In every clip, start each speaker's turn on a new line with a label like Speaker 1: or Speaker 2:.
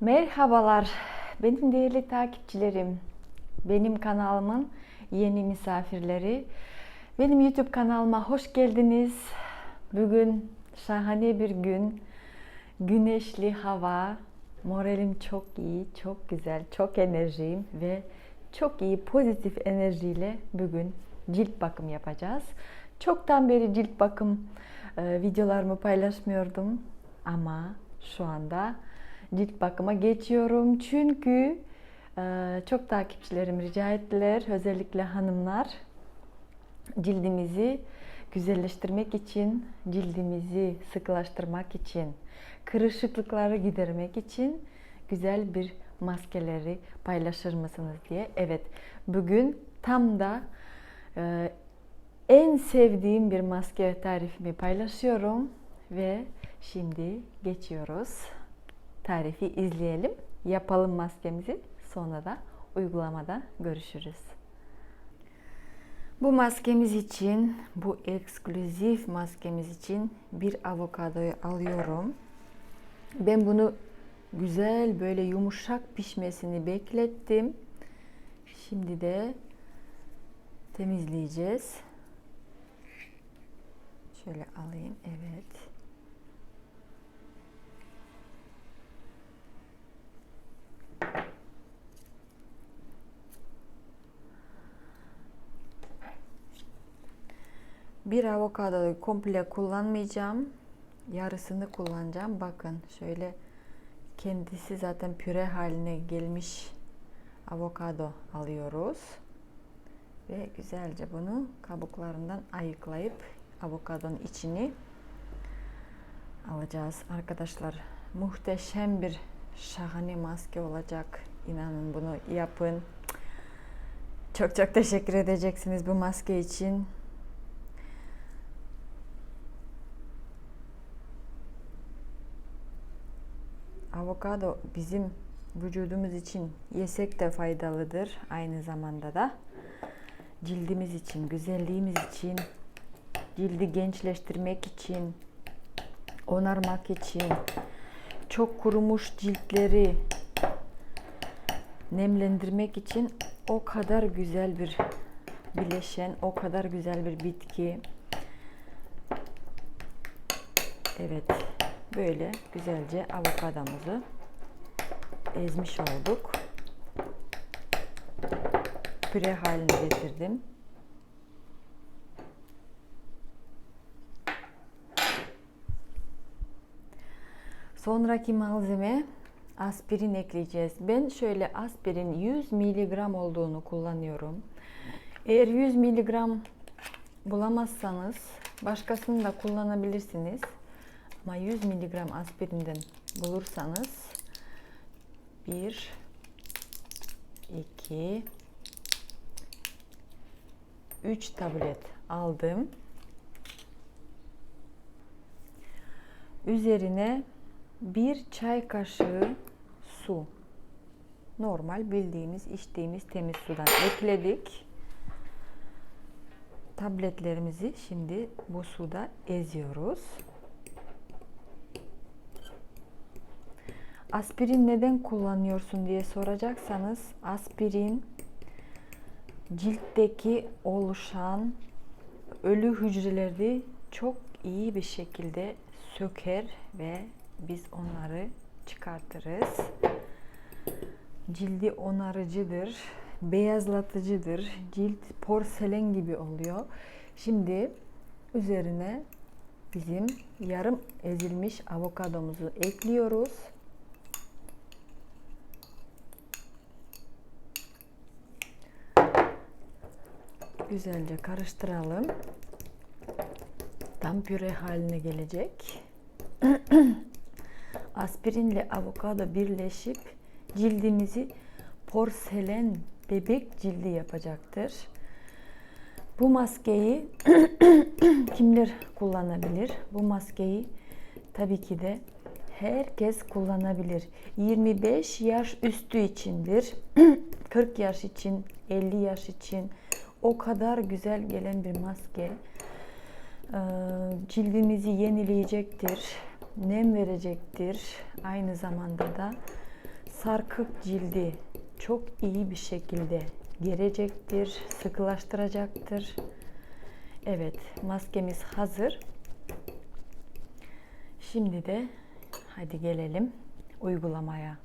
Speaker 1: Merhabalar, benim değerli takipçilerim, benim kanalımın yeni misafirleri. Benim YouTube kanalıma hoş geldiniz. Bugün şahane bir gün, güneşli hava, moralim çok iyi, çok güzel, çok enerjiyim ve çok iyi pozitif enerjiyle bugün cilt bakım yapacağız. Çoktan beri cilt bakım videolarımı paylaşmıyordum ama şu anda cilt bakıma geçiyorum. Çünkü e, çok takipçilerim rica ettiler. Özellikle hanımlar cildimizi güzelleştirmek için, cildimizi sıkılaştırmak için, kırışıklıkları gidermek için güzel bir maskeleri paylaşır mısınız diye. Evet, bugün tam da e, en sevdiğim bir maske tarifimi paylaşıyorum ve şimdi geçiyoruz tarifi izleyelim. Yapalım maskemizi. Sonra da uygulamada görüşürüz. Bu maskemiz için, bu ekskluzif maskemiz için bir avokadoyu alıyorum. Ben bunu güzel böyle yumuşak pişmesini beklettim. Şimdi de temizleyeceğiz. Şöyle alayım. Evet. Bir avokadoyu komple kullanmayacağım. Yarısını kullanacağım. Bakın şöyle kendisi zaten püre haline gelmiş avokado alıyoruz. Ve güzelce bunu kabuklarından ayıklayıp avokadonun içini alacağız. Arkadaşlar muhteşem bir şahane maske olacak. İnanın bunu yapın. Çok çok teşekkür edeceksiniz bu maske için. Avokado bizim vücudumuz için yesek de faydalıdır. Aynı zamanda da cildimiz için, güzelliğimiz için, cildi gençleştirmek için, onarmak için, çok kurumuş ciltleri nemlendirmek için o kadar güzel bir bileşen, o kadar güzel bir bitki. Evet, böyle güzelce avokadomuzu ezmiş olduk. Püre haline getirdim. Sonraki malzeme aspirin ekleyeceğiz. Ben şöyle aspirin 100 mg olduğunu kullanıyorum. Eğer 100 mg bulamazsanız başkasını da kullanabilirsiniz. Ama 100 mg aspirinden bulursanız 1 2 3 tablet aldım. Üzerine bir çay kaşığı su. Normal bildiğimiz, içtiğimiz temiz sudan ekledik. Tabletlerimizi şimdi bu suda eziyoruz. Aspirin neden kullanıyorsun diye soracaksanız aspirin ciltteki oluşan ölü hücreleri çok iyi bir şekilde söker ve biz onları çıkartırız. Cildi onarıcıdır, beyazlatıcıdır. Cilt porselen gibi oluyor. Şimdi üzerine bizim yarım ezilmiş avokadomuzu ekliyoruz. Güzelce karıştıralım. Tam püre haline gelecek. Aspirinle avokado birleşip cildimizi porselen bebek cildi yapacaktır. Bu maskeyi kimler kullanabilir? Bu maskeyi tabii ki de herkes kullanabilir. 25 yaş üstü içindir. 40 yaş için, 50 yaş için o kadar güzel gelen bir maske. Cildimizi yenileyecektir nem verecektir. Aynı zamanda da sarkık cildi çok iyi bir şekilde gerecektir, sıkılaştıracaktır. Evet, maskemiz hazır. Şimdi de hadi gelelim uygulamaya.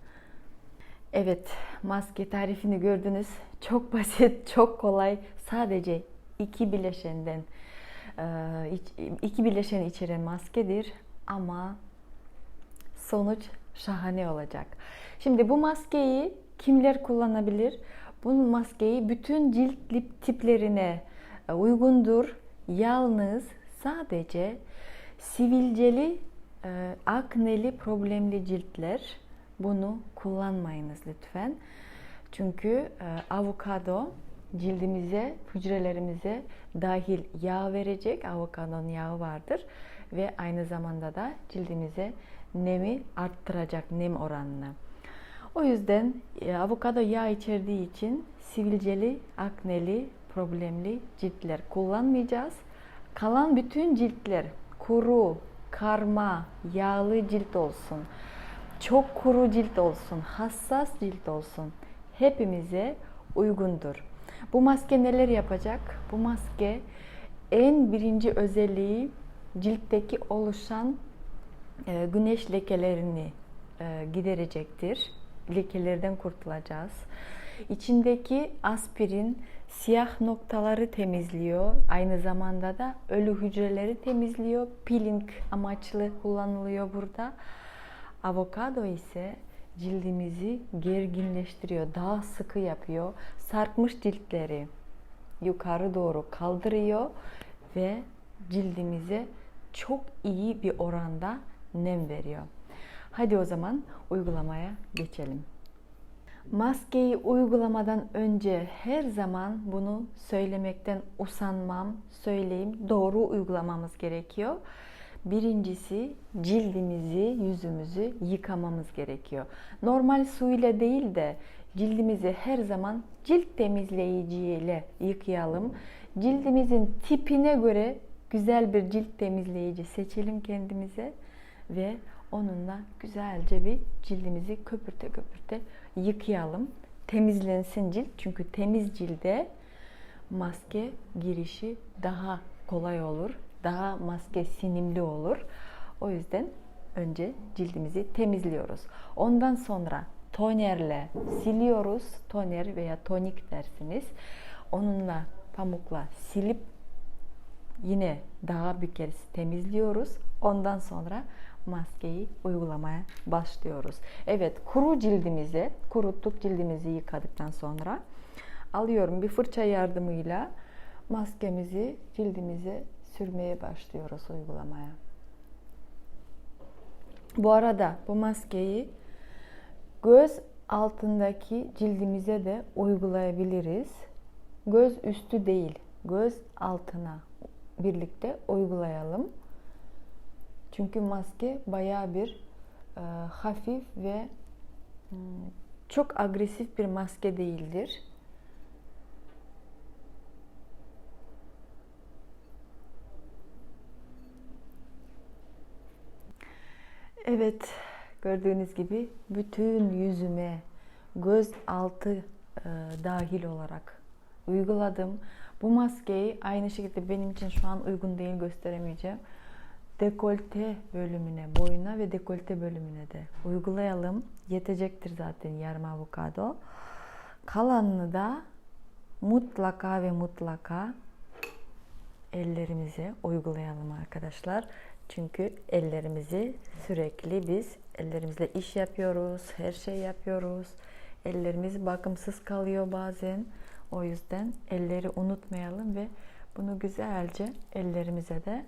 Speaker 1: Evet, maske tarifini gördünüz. Çok basit, çok kolay. Sadece iki bileşenden iki bileşen içeren maskedir ama sonuç şahane olacak. Şimdi bu maskeyi kimler kullanabilir? Bu maskeyi bütün cilt tiplerine uygundur. Yalnız sadece sivilceli, akneli, problemli ciltler bunu kullanmayınız lütfen. Çünkü avokado cildimize, hücrelerimize dahil yağ verecek. Avokadonun yağı vardır ve aynı zamanda da cildimize nemi arttıracak nem oranını. O yüzden e, avokado yağ içerdiği için sivilceli, akneli, problemli ciltler kullanmayacağız. Kalan bütün ciltler kuru, karma, yağlı cilt olsun. Çok kuru cilt olsun, hassas cilt olsun. Hepimize uygundur. Bu maske neler yapacak? Bu maske en birinci özelliği ciltteki oluşan e, güneş lekelerini e, giderecektir. Lekelerden kurtulacağız. İçindeki aspirin siyah noktaları temizliyor. Aynı zamanda da ölü hücreleri temizliyor. Peeling amaçlı kullanılıyor burada. Avokado ise cildimizi gerginleştiriyor, daha sıkı yapıyor. Sarkmış ciltleri yukarı doğru kaldırıyor ve cildimize çok iyi bir oranda nem veriyor. Hadi o zaman uygulamaya geçelim. Maskeyi uygulamadan önce her zaman bunu söylemekten usanmam, söyleyeyim. Doğru uygulamamız gerekiyor. Birincisi cildimizi, yüzümüzü yıkamamız gerekiyor. Normal su ile değil de cildimizi her zaman cilt temizleyiciyle yıkayalım. Cildimizin tipine göre güzel bir cilt temizleyici seçelim kendimize ve onunla güzelce bir cildimizi köpürte köpürte yıkayalım. Temizlensin cilt çünkü temiz cilde maske girişi daha kolay olur daha maske sinimli olur. O yüzden önce cildimizi temizliyoruz. Ondan sonra tonerle siliyoruz. Toner veya tonik dersiniz. Onunla pamukla silip yine daha bir kez temizliyoruz. Ondan sonra maskeyi uygulamaya başlıyoruz. Evet, kuru cildimizi, kuruttuk cildimizi yıkadıktan sonra alıyorum bir fırça yardımıyla maskemizi cildimize sürmeye başlıyoruz uygulamaya. Bu arada bu maskeyi göz altındaki cildimize de uygulayabiliriz. Göz üstü değil, göz altına birlikte uygulayalım. Çünkü maske baya bir e, hafif ve hmm, çok agresif bir maske değildir. Evet, gördüğünüz gibi bütün yüzüme göz altı e, dahil olarak uyguladım. Bu maskeyi aynı şekilde benim için şu an uygun değil gösteremeyeceğim. Dekolte bölümüne, boyuna ve dekolte bölümüne de uygulayalım. Yetecektir zaten yarım avokado. Kalanını da mutlaka ve mutlaka ellerimize uygulayalım arkadaşlar. Çünkü ellerimizi sürekli biz ellerimizle iş yapıyoruz, her şey yapıyoruz. Ellerimiz bakımsız kalıyor bazen. O yüzden elleri unutmayalım ve bunu güzelce ellerimize de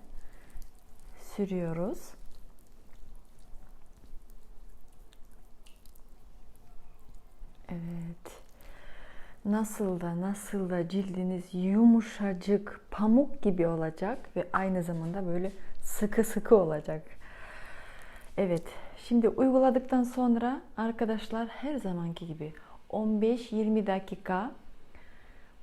Speaker 1: sürüyoruz. Evet. Nasıl da nasıl da cildiniz yumuşacık, pamuk gibi olacak ve aynı zamanda böyle sıkı sıkı olacak. Evet, şimdi uyguladıktan sonra arkadaşlar her zamanki gibi 15-20 dakika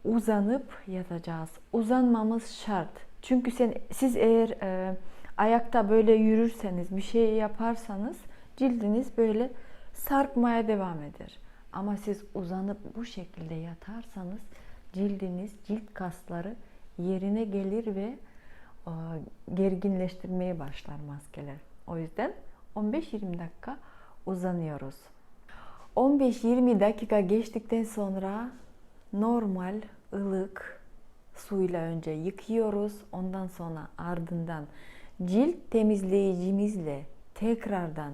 Speaker 1: uzanıp yatacağız. Uzanmamız şart. Çünkü sen siz eğer e, ayakta böyle yürürseniz, bir şey yaparsanız cildiniz böyle sarkmaya devam eder. Ama siz uzanıp bu şekilde yatarsanız cildiniz, cilt kasları yerine gelir ve gerginleştirmeye başlar maskeler. O yüzden 15-20 dakika uzanıyoruz. 15-20 dakika geçtikten sonra normal ılık suyla önce yıkıyoruz. Ondan sonra ardından cilt temizleyicimizle tekrardan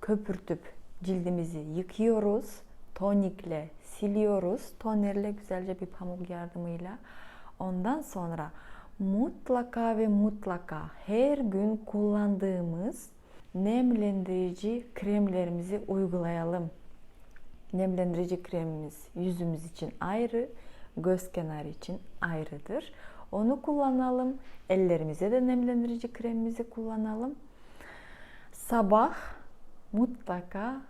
Speaker 1: köpürtüp cildimizi yıkıyoruz. Tonikle siliyoruz. Tonerle güzelce bir pamuk yardımıyla. Ondan sonra mutlaka ve mutlaka her gün kullandığımız nemlendirici kremlerimizi uygulayalım. Nemlendirici kremimiz yüzümüz için ayrı, göz kenarı için ayrıdır. Onu kullanalım. Ellerimize de nemlendirici kremimizi kullanalım. Sabah mutlaka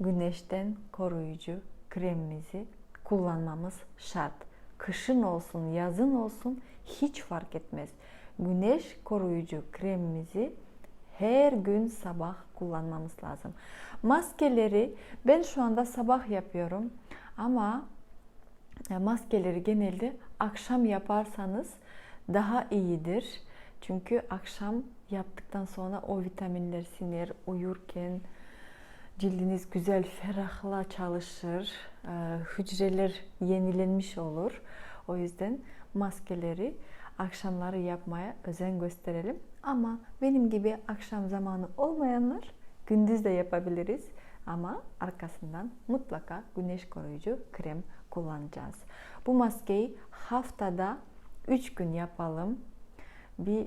Speaker 1: güneşten koruyucu kremimizi kullanmamız şart. Kışın olsun, yazın olsun hiç fark etmez. Güneş koruyucu kremimizi her gün sabah kullanmamız lazım. Maskeleri ben şu anda sabah yapıyorum ama e, maskeleri genelde akşam yaparsanız daha iyidir. Çünkü akşam yaptıktan sonra o vitaminler siner uyurken cildiniz güzel ferahla çalışır. e, Hücreler yenilenmiş olur. O yüzden maskeleri akşamları yapmaya özen gösterelim. Ama benim gibi akşam zamanı olmayanlar gündüz de yapabiliriz. Ama arkasından mutlaka güneş koruyucu krem kullanacağız. Bu maskeyi haftada 3 gün yapalım. Bir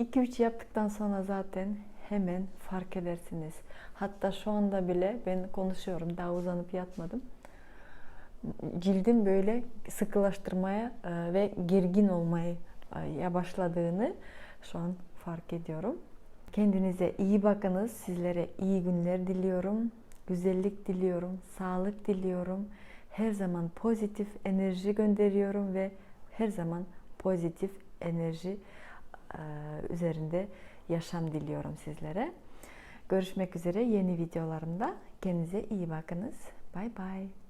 Speaker 1: 2-3 yaptıktan sonra zaten hemen fark edersiniz. Hatta şu anda bile ben konuşuyorum. Daha uzanıp yatmadım. Cildim böyle sıkılaştırmaya e, ve gergin olmaya e, başladığını şu an fark ediyorum. Kendinize iyi bakınız. Sizlere iyi günler diliyorum. Güzellik diliyorum. Sağlık diliyorum. Her zaman pozitif enerji gönderiyorum ve her zaman pozitif enerji e, üzerinde yaşam diliyorum sizlere. Görüşmek üzere yeni videolarımda. Kendinize iyi bakınız. Bye bye.